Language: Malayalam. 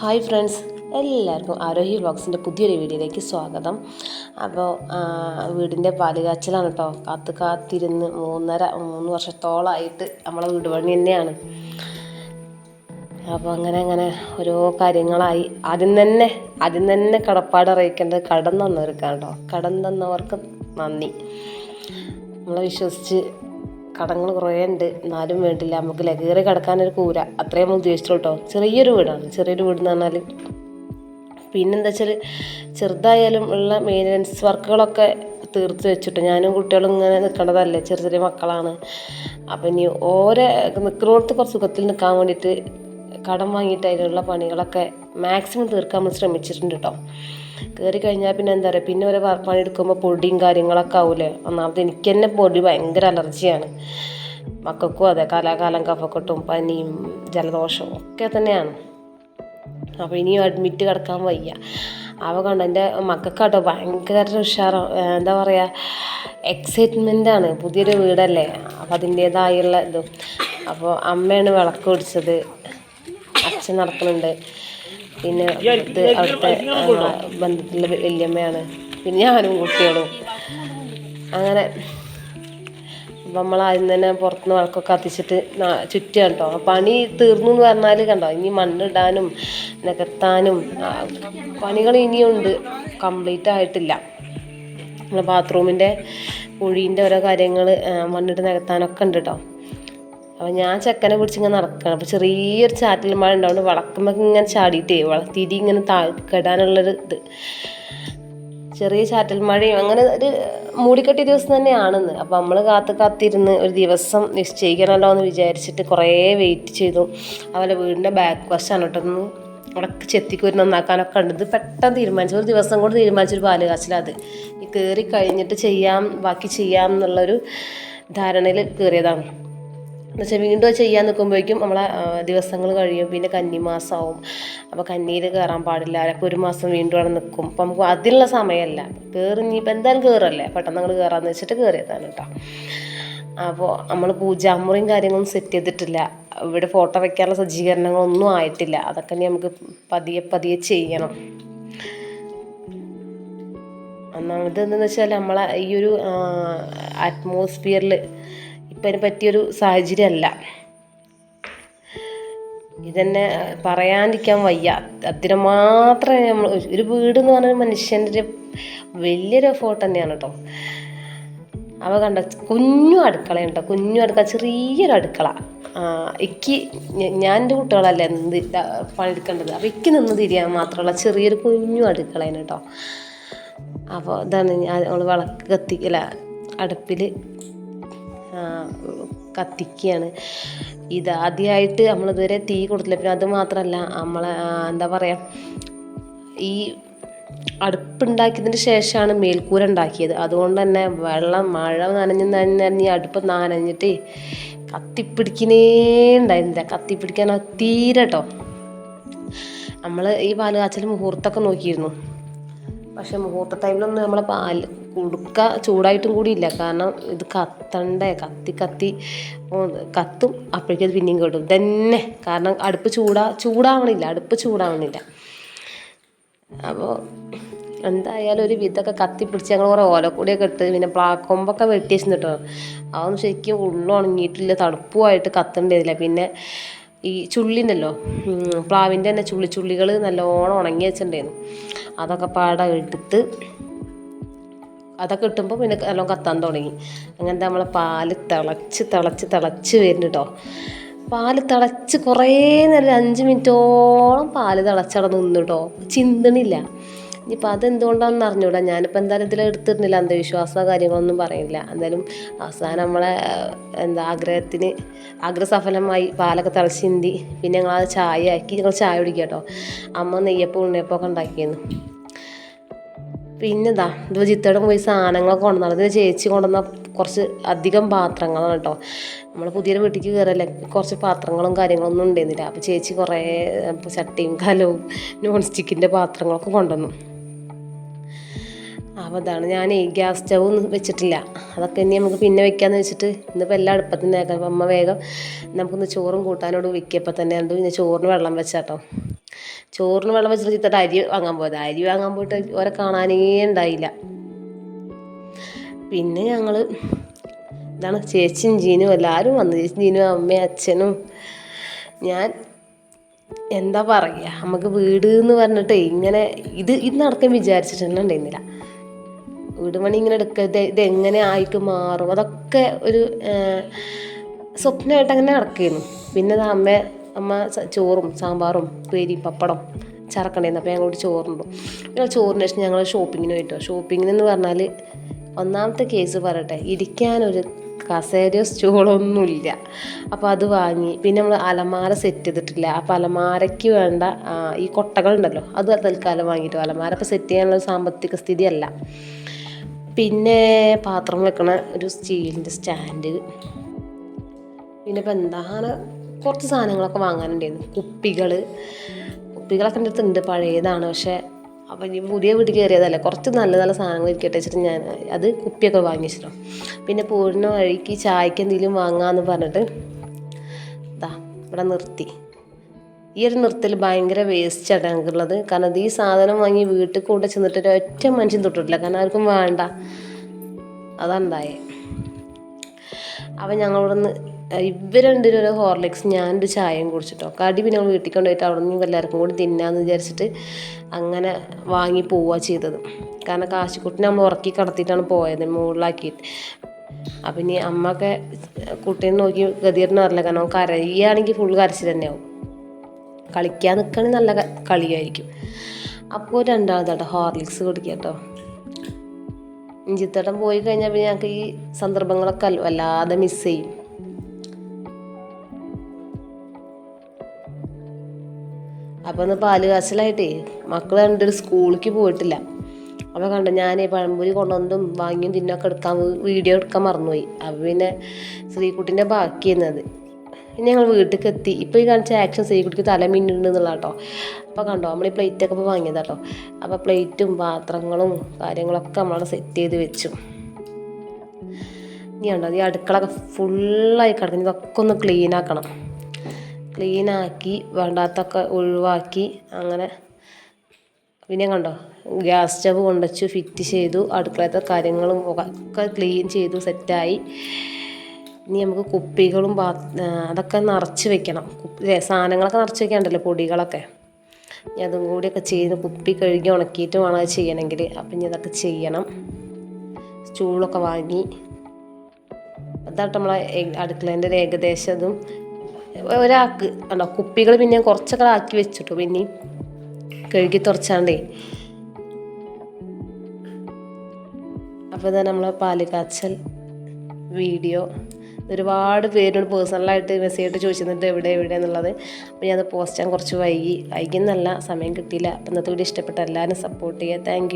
ഹായ് ഫ്രണ്ട്സ് എല്ലാവർക്കും ആരോഹി വ്ളോഗ്സിന്റെ പുതിയൊരു വീഡിയോയിലേക്ക് സ്വാഗതം. അപ്പോൾ വീടിന്റെ പാലുകാച്ചിലാണ് കേട്ടോ. കാത്ത് കാത്തിരുന്ന് മൂന്നര മൂന്ന് വർഷത്തോളമായിട്ട് നമ്മളെ വീട് പണി തന്നെയാണ്. അപ്പോൾ അങ്ങനെ അങ്ങനെ ഓരോ കാര്യങ്ങളായി. ആദ്യം തന്നെ ആദ്യം തന്നെ കടപ്പാട് അറിയിക്കേണ്ടത് കടം തന്നവർക്കാണ് കേട്ടോ. കടം തന്നവർക്ക് നന്ദി. നമ്മളെ വിശ്വസിച്ച് കടങ്ങൾ കുറേ ഉണ്ട്. എന്നാലും വേണ്ടില്ല. നമുക്ക് ലഗേറി കിടക്കാനൊരു കൂര. അത്രയും നമ്മൾ ഉദ്ദേശിച്ചുള്ളൂ കേട്ടോ ചെറിയൊരു വീടാണ്. ചെറിയൊരു വീട് എന്ന് പറഞ്ഞാൽ പിന്നെന്താ വെച്ചാൽ ചെറുതായാലും ഉള്ള മെയിന്റനൻസ് വർക്കുകളൊക്കെ തീർത്ത് വെച്ചിട്ട് ഞാനും കുട്ടികളും ഇങ്ങനെ നിൽക്കേണ്ടതല്ലേ ചെറിയ ചെറിയ മക്കളാണ്. അപ്പം ഇനി ഓരോ നിൽക്കുന്നിടത്ത് കുറച്ച് സുഖത്തിൽ നിൽക്കാൻ വേണ്ടിയിട്ട് കടം വാങ്ങിയിട്ട് അതിനുള്ള പണികളൊക്കെ മാക്സിമം തീർക്കാൻ നമ്മൾ ശ്രമിച്ചിട്ടുണ്ട് കേട്ടോ കയറി കഴിഞ്ഞാൽ പിന്നെ എന്താ പറയുക പിന്നെ ഒരു പണിയെടുക്കുമ്പോൾ പൊടിയും കാര്യങ്ങളൊക്കെ ആവൂലേ? ഒന്നാമത് എനിക്ക് തന്നെ പൊടി ഭയങ്കര അലർജിയാണ്. മക്കൾക്കും അതെ കാലാകാലം കഫക്കെട്ടും പനിയും ജലദോഷവും ഒക്കെ തന്നെയാണ്. അപ്പോൾ ഇനിയും അഡ്മിറ്റ് കിടക്കാൻ വയ്യ. അവ കണ്ട എന്റെ മക്കൾക്കാട്ടോ ഭയങ്കര ഉഷാറോ എന്താ പറയുക എക്സൈറ്റ്മെന്റാണ് പുതിയൊരു വീടല്ലേ അപ്പം അതിന്റേതായുള്ള ഇതും. അപ്പോൾ അമ്മയാണ് വിളക്ക് പിടിച്ചത് അച്ഛൻ നടക്കുന്നുണ്ട് പിന്നെ അടുത്ത് അവിടുത്തെ ബന്ധത്തിലുള്ള വല്യമ്മയാണ്. പിന്നെ ഞാനും കുട്ടികളും. അങ്ങനെ അപ്പം നമ്മൾ ആദ്യം തന്നെ പുറത്തുനിന്ന് വിളക്കൊക്കെ കത്തിച്ചിട്ട് ചുറ്റുക കേട്ടോ പണി തീർന്നു എന്ന് പറഞ്ഞാൽ കണ്ടോ? ഇനി മണ്ണിടാനും നികത്താനും പണികൾ ഇനിയുണ്ട് കംപ്ലീറ്റ് ആയിട്ടില്ല. നമ്മളെ ബാത്റൂമിന്റെ കുഴീന്റെ ഓരോ കാര്യങ്ങൾ മണ്ണിട്ട് നികത്താനൊക്കെ ഉണ്ട് കേട്ടോ അപ്പോൾ ഞാൻ ചെക്കനെ പിടിച്ച് ഇങ്ങനെ നടക്കണം. അപ്പോൾ ചെറിയൊരു ചാറ്റൽ മഴ ഉണ്ടാവുകൊണ്ട് വളക്കുമ്പോൾ ഇങ്ങനെ ചാടിയിട്ടേ വളത്തിരി തിരി ഇങ്ങനെ താ കെടാനുള്ളൊരു ഇത്. ചെറിയ ചാറ്റൽ മഴയും അങ്ങനെ ഒരു മൂടിക്കെട്ടിയ ദിവസം തന്നെയാണെന്ന്. അപ്പോൾ നമ്മൾ കാത്ത് കാത്തിരുന്ന് ഒരു ദിവസം നിശ്ചയിക്കണമല്ലോ എന്ന് വിചാരിച്ചിട്ട് കുറേ വെയിറ്റ് ചെയ്തു. അതുപോലെ വീടിന്റെ ബാക്ക് വശമാണ് കേട്ടോ. ഒന്ന് അവിടെ ചെത്തിക്കൂരി നന്നാക്കാനൊക്കെ ഉണ്ട് പെട്ടെന്ന് തീരുമാനിച്ചു. ഒരു ദിവസം കൊണ്ട് തീരുമാനിച്ചൊരു പാൽ കാച്ചിലത് ഈ കയറി കഴിഞ്ഞിട്ട് ചെയ്യാം ബാക്കി ചെയ്യാം എന്നുള്ളൊരു ധാരണയിൽ കയറിയതാണ് എന്നുവെച്ചാൽ വീണ്ടും ചെയ്യാൻ നിൽക്കുമ്പോഴേക്കും നമ്മളെ ദിവസങ്ങൾ കഴിയും. പിന്നെ കന്നിമാസമാവും അപ്പോൾ കന്നിയിൽ കയറാൻ പാടില്ല. അതൊക്കെ ഒരു മാസം വീണ്ടും അവിടെ നിൽക്കും അപ്പം നമുക്ക് അതിനുള്ള സമയമല്ല. കയറി ഇനിയിപ്പോൾ എന്തായാലും കയറല്ലേ പെട്ടെന്ന് നമ്മൾ കയറാമെന്ന് വെച്ചിട്ട് കയറിയതാണ് കേട്ടോ. അപ്പോൾ നമ്മൾ പൂജാമുറിയും കാര്യങ്ങളൊന്നും സെറ്റ് ചെയ്തിട്ടില്ല. ഇവിടെ ഫോട്ടോ വയ്ക്കാനുള്ള സജ്ജീകരണങ്ങളൊന്നും ആയിട്ടില്ല. അതൊക്കെ ഇനി നമുക്ക് പതിയെ പതിയെ ചെയ്യണം. ഒന്നാമത് എന്താണെന്ന് വെച്ചാൽ നമ്മളെ ഈ ഒരു അറ്റ്മോസ്ഫിയറിൽ ഇപ്പം അതിന് പറ്റിയൊരു സാഹചര്യമല്ല. ഇതന്നെ പറയാണ്ടിരിക്കാൻ വയ്യ. അതിന് മാത്രമേ നമ്മൾ ഒരു വീട് എന്ന് പറഞ്ഞ മനുഷ്യന്റെ വലിയൊരു എഫോർട്ട് തന്നെയാണ് കേട്ടോ അവ കണ്ട കുഞ്ഞു അടുക്കള കേട്ടോ കുഞ്ഞു അടുക്കള ചെറിയൊരു അടുക്കള. എനിക്ക് ഞാൻ എന്റെ കുട്ടികളല്ല ഇതാ പണിയെടുക്കേണ്ടത്. അപ്പോൾ എനിക്ക് നിന്ന് തിരിയാൻ മാത്രമുള്ള ചെറിയൊരു കുഞ്ഞു അടുക്കളയാണ് കേട്ടോ അപ്പോൾ ഇതാണ് ഞാൻ നമ്മൾ വിളക്ക് കത്തിക്കല അടുപ്പിൽ കത്തിക്കുകയാണ് ഇത് ആദ്യമായിട്ട് നമ്മളിതുവരെ തീ കൊടുത്തില്ല. പിന്നെ അത് മാത്രമല്ല നമ്മളെ എന്താ പറയുക ഈ അടുപ്പുണ്ടാക്കിയതിന് ശേഷമാണ് മേൽക്കൂര ഉണ്ടാക്കിയത്. അതുകൊണ്ട് തന്നെ വെള്ളം മഴ നനഞ്ഞ് നനഞ്ഞ് അടുപ്പ് നനഞ്ഞിട്ട് കത്തിപ്പിടിക്കണേ ഉണ്ടായിരുന്നില്ല. കത്തിപ്പിടിക്കാൻ തീരെ കേട്ടോ നമ്മൾ ഈ പാൽ കാച്ചൽ മുഹൂർത്തമൊക്കെ നോക്കിയിരുന്നു. പക്ഷെ മുഹൂർത്ത ടൈമിലൊന്നും നമ്മളെ പാൽ കുടുക്ക ചൂടായിട്ടും കൂടി ഇല്ല കാരണം ഇത് കത്തണ്ടേ? കത്തി കത്തി. കത്തും. അപ്പോഴേക്കും പിന്നെയും കേട്ടും തന്നെ കാരണം അടുപ്പ് ചൂടാ ചൂടാവണില്ല. അടുപ്പ് ചൂടാവണില്ല. അപ്പോൾ എന്തായാലും ഒരു വിധമൊക്കെ കത്തിപ്പിടിച്ച് ഞങ്ങൾ കുറേ ഓലക്കൂടിയൊക്കെ ഇട്ട് പിന്നെ പ്ലാക്കൊമ്പൊക്കെ വെട്ടി വെച്ചിരുന്നു കേട്ടോ അതൊന്നും ശരിക്കും ഉള്ളു ഉണങ്ങിയിട്ടില്ല. തണുപ്പുമായിട്ട് കത്തണ്ടതില്ല. പിന്നെ ഈ ചുള്ളിണ്ടല്ലോ? പ്ലാവിന്റെ തന്നെ ചുള്ളി ചുള്ളികൾ നല്ലോണം ഉണങ്ങി വെച്ചിട്ടുണ്ടായിരുന്നു. അതൊക്കെ പാടെ എടുത്ത് അതൊക്കെ ഇട്ടുമ്പോൾ പിന്നെ നല്ലോണം കത്താൻ തുടങ്ങി. അങ്ങനത്തെ നമ്മൾ പാൽ തിളച്ച് തിളച്ച് തിളച്ച് വരുന്നു കേട്ടോ പാൽ തിളച്ച് കുറേ നേരം അഞ്ച് മിനിറ്റോളം പാൽ തിളച്ചവിടെ നിന്നു കേട്ടോ ചിന്തണില്ല. ഇനിയിപ്പോൾ അതെന്തുകൊണ്ടാണെന്ന് അറിഞ്ഞൂടാ. ഞാനിപ്പോൾ എന്തായാലും ഇതിൽ എടുത്തിരുന്നില്ല. അന്ധവിശ്വാസ കാര്യങ്ങളൊന്നും പറയില്ല എന്തായാലും അവസാനം നമ്മളെ എന്താ ആഗ്രഹത്തിന് ആഗ്രഹസഫലമായി പാലൊക്കെ തിളച്ച് ചിന്തി. പിന്നെ ഞങ്ങളത് ചായ ആക്കി ഞങ്ങൾ ചായ കുടിക്കുക കേട്ടോ അമ്മ നെയ്യപ്പം ഉണ്ണിയപ്പമൊക്കെ ഉണ്ടാക്കിയിരുന്നു. പിന്നെ ഇതാ ഇത് ജിത്തോടെ പോയി സാധനങ്ങളൊക്കെ കൊണ്ടുവന്നത് ചേച്ചി കൊണ്ടുവന്ന കുറച്ച് അധികം പാത്രങ്ങളാണ് കേട്ടോ. നമ്മൾ പുതിയ വീട്ടിലേക്ക് കയറല്ലേ കുറച്ച് പാത്രങ്ങളും കാര്യങ്ങളൊന്നും ഉണ്ടായിരുന്നില്ല. അപ്പോൾ ചേച്ചി കുറേ ചട്ടിയും കലവും നോൺ സ്റ്റിക്കിന്റെ പാത്രങ്ങളൊക്കെ കൊണ്ടുവന്നു. അപ്പോൾ അതാണ് ഞാൻ ഗ്യാസ് സ്റ്റവ് ഒന്നും വെച്ചിട്ടില്ല. അതൊക്കെ ഇനി നമുക്ക് പിന്നെ വെക്കാമെന്ന് വെച്ചിട്ട് ഇന്നിപ്പോൾ എല്ലാം അടുപ്പത്തിന്റെ അമ്മ വേഗം നമുക്കൊന്ന് ചോറും കൂട്ടാനോട് വിൽക്കിയപ്പോൾ തന്നെ ഉണ്ട് പിന്നെ ചോറിന് വെള്ളം വെച്ചാട്ടോ. ചോറിന് വെള്ളം വെച്ചിട്ട് ചിത്തട്ട് അരി വാങ്ങാൻ പോയത്. അരി വാങ്ങാൻ പോയിട്ട് ഓരെ കാണാനേ ഉണ്ടായില്ല. പിന്നെ ഞങ്ങൾ ഇതാണ് ചേച്ചിയും ജീനും എല്ലാവരും വന്നു. ചേച്ചി ജീനും അമ്മയും അച്ഛനും ഞാൻ എന്താ പറയുക നമുക്ക് വീട് എന്ന് പറഞ്ഞിട്ട് ഇങ്ങനെ ഇത് ഇത് നടക്കാൻ വിചാരിച്ചിട്ടുണ്ടായിരുന്നില്ല വീട് പണി ഇങ്ങനെ എടുക്കരുത് ഇത് എങ്ങനെ ആയിട്ട് മാറും? അതൊക്കെ ഒരു സ്വപ്നമായിട്ട് അങ്ങനെ നടക്കുന്നു പിന്നെ അമ്മ അമ്മ ചോറും സാമ്പാറും പേരി പപ്പടം ചറക്കണ്ടായിരുന്നു അപ്പോൾ ഞങ്ങളോട് ചോറുണ്ടു. പിന്നെ ചോറിന് ശേഷം ഞങ്ങൾ ഷോപ്പിങ്ങിന് പോയിട്ടോ. ഷോപ്പിങ്ങിനെന്ന് പറഞ്ഞാൽ ഒന്നാമത്തെ കേസ് പറയട്ടെ. ഇരിക്കാനൊരു കസേരയോ സ്റ്റൂളോ ഒന്നുമില്ല. അപ്പോൾ അത് വാങ്ങി. പിന്നെ നമ്മൾ അലമാര സെറ്റ് ചെയ്തിട്ടില്ല. അപ്പോൾ അലമാരയ്ക്ക് വേണ്ട ഈ കൊട്ടകളുണ്ടല്ലോ. അത് തൽക്കാലം വാങ്ങിയിട്ട് അലമാര. ഇപ്പോൾ സെറ്റ് ചെയ്യാനുള്ള സാമ്പത്തിക സ്ഥിതിയല്ല. പിന്നെ പാത്രം വെക്കണ ഒരു സ്റ്റീലിന്റെ സ്റ്റാൻഡ് പിന്നെ ഇപ്പം എന്താണ് കുറച്ച് സാധനങ്ങളൊക്കെ വാങ്ങാനുണ്ടായിരുന്നു. കുപ്പികൾ കുപ്പികളൊക്കെ എന്റെ അടുത്തുണ്ട് പഴയതാണ്. പക്ഷേ അപ്പം ഇനി പുതിയ വീട്ടിൽ കയറിയതല്ലേ. കുറച്ച് നല്ല നല്ല സാധനങ്ങൾ ഇരിക്കട്ടെ വെച്ചിട്ട് ഞാൻ അത് കുപ്പിയൊക്കെ വാങ്ങിച്ചിരുന്നു. പിന്നെ പോരുന്ന വഴിക്ക് ചായക്ക് എന്തെങ്കിലും വാങ്ങാമെന്ന് പറഞ്ഞിട്ട് ഇതാ ഇവിടെ നിർത്തി. ഈ ഒരു നിർത്തൽ ഭയങ്കര വേസ്റ്റ് ആണ് ഞങ്ങൾക്കുള്ളത്. കാരണം ഈ സാധനം വാങ്ങി വീട്ടിൽ കൊണ്ട് ചെന്നിട്ട് ഒറ്റ മനുഷ്യൻ തൊട്ടിട്ടില്ല. കാരണം ആർക്കും വേണ്ട. അതുണ്ടായേ അപ്പം ഞങ്ങളിവിടെ നിന്ന് ഇവർ രണ്ടിനും ഒരു ഹോർലിക്സ് ഞാനൊരു ചായയും കുടിച്ചിട്ടോ. കടി പിന്നെ നമ്മൾ വീട്ടിൽ കൊണ്ടുപോയിട്ട് അവിടെ നിന്ന് എല്ലാവർക്കും കൂടി തിന്നാന്ന് വിചാരിച്ചിട്ട് അങ്ങനെ വാങ്ങി പോവുക ചെയ്തത്. കാരണം കാശിക്കുട്ടിനെ നമ്മൾ ഉറക്കി കടത്തിയിട്ടാണ് പോയത് മുകളിലാക്കിയിട്ട്. അപ്പം ഇനി അമ്മയൊക്കെ കുട്ടീനെ നോക്കി ഗതിയിടുന്ന അറിയില്ല കാരണം കരയുകയാണെങ്കിൽ ഫുൾ കരച്ചിൽ തന്നെയാവും. കളിക്കാൻ നിൽക്കുകയാണെങ്കിൽ നല്ല കളിയായിരിക്കും. അപ്പോൾ രണ്ടാമതാട്ടോ ഹോർലിക്സ് കുടിക്കുക കേട്ടോ. ഇഞ്ചിത്തട്ടം പോയി കഴിഞ്ഞാൽ പിന്നെ ഞങ്ങൾക്ക് ഈ സന്ദർഭങ്ങളൊക്കെ വല്ലാതെ മിസ്സ് ചെയ്യും. അപ്പോൾ ഒന്ന് പാൽ മക്കൾ രണ്ടൊരു സ്കൂളിലേക്ക് പോയിട്ടില്ല. അപ്പോൾ കണ്ട ഞാൻ പഴംപൊരി കൊണ്ടുവന്നതും വാങ്ങിയും തിന്നൊക്കെ എടുക്കാൻ വീഡിയോ എടുക്കാൻ മറന്നുപോയി. അപ്പോൾ പിന്നെ ശ്രീകുട്ടിന്റെ ബാക്കി ചെയ്യുന്നത് പിന്നെ ഞങ്ങൾ വീട്ടിലേക്ക് എത്തി. ഇപ്പോൾ ഈ കാണിച്ച ആക്ഷൻ ശ്രീകുട്ടിക്ക് തല മിന്നിട്ടുണ്ടെന്നുള്ള കേട്ടോ അപ്പോൾ കണ്ടോ നമ്മൾ ഈ പ്ലേറ്റൊക്കെ ഇപ്പോൾ വാങ്ങിയത് കേട്ടോ അപ്പോൾ പ്ലേറ്റും പാത്രങ്ങളും കാര്യങ്ങളൊക്കെ നമ്മളവിടെ സെറ്റ് ചെയ്ത് വെച്ചു. ഇനി കണ്ടോ ഈ അടുക്കളൊക്കെ ഫുള്ളായി കിടക്കുന്നത് ഇതൊക്കെ ഒന്ന് ക്ലീൻ ആക്കണം. ക്ലീനാക്കി വേണ്ടാത്തൊക്കെ ഒഴിവാക്കി അങ്ങനെ. പിന്നെ കണ്ടോ? ഗ്യാസ് സ്റ്റവ് കൊണ്ടുവച്ചു ഫിറ്റ് ചെയ്തു അടുക്കളത്തെ കാര്യങ്ങളും ഒക്കെ ക്ലീൻ ചെയ്തു സെറ്റായി. ഇനി നമുക്ക് കുപ്പികളും പാ അതൊക്കെ നിറച്ച് വെക്കണം. സാധനങ്ങളൊക്കെ നിറച്ച് വെക്കാണ്ടല്ലോ പൊടികളൊക്കെ. ഇനി അതും കൂടിയൊക്കെ ചെയ്ത് കുപ്പി കഴുകി ഉണക്കിയിട്ട് വേണം അത് ചെയ്യണമെങ്കിൽ. അപ്പം ഇനി അതൊക്കെ ചെയ്യണം. സ്റ്റൂളൊക്കെ വാങ്ങി. അതാട്ട് നമ്മളെ അടുക്കളേന്റെ ഒരു ഏകദേശം ഇതും ഒരാൾക്ക് ഉണ്ടോ കുപ്പികൾ പിന്നെ കുറച്ചൊക്കെ ആക്കി വെച്ചിട്ടു. പിന്നെ കഴുകി തുറച്ചാണ്ടേ അപ്പോൾ ഇതാ നമ്മളെ പാൽ കാച്ചൽ വീഡിയോ. ഒരുപാട് പേരോട് പേഴ്സണലായിട്ട് മെസ്സേജ് ആയിട്ട് ചോദിച്ചിട്ടുണ്ട് എവിടെ എവിടെ എന്നുള്ളത്. അപ്പോൾ ഞാൻ അത് പോസ്റ്റ് ചെയ്യാൻ കുറച്ച് വൈകി. വൈകിന്നല്ല സമയം കിട്ടിയില്ല. അപ്പോൾ ഇന്നത്തെ വീഡിയോ ഇഷ്ടപ്പെട്ട എല്ലാവരും സപ്പോർട്ട് ചെയ്യുക. താങ്ക്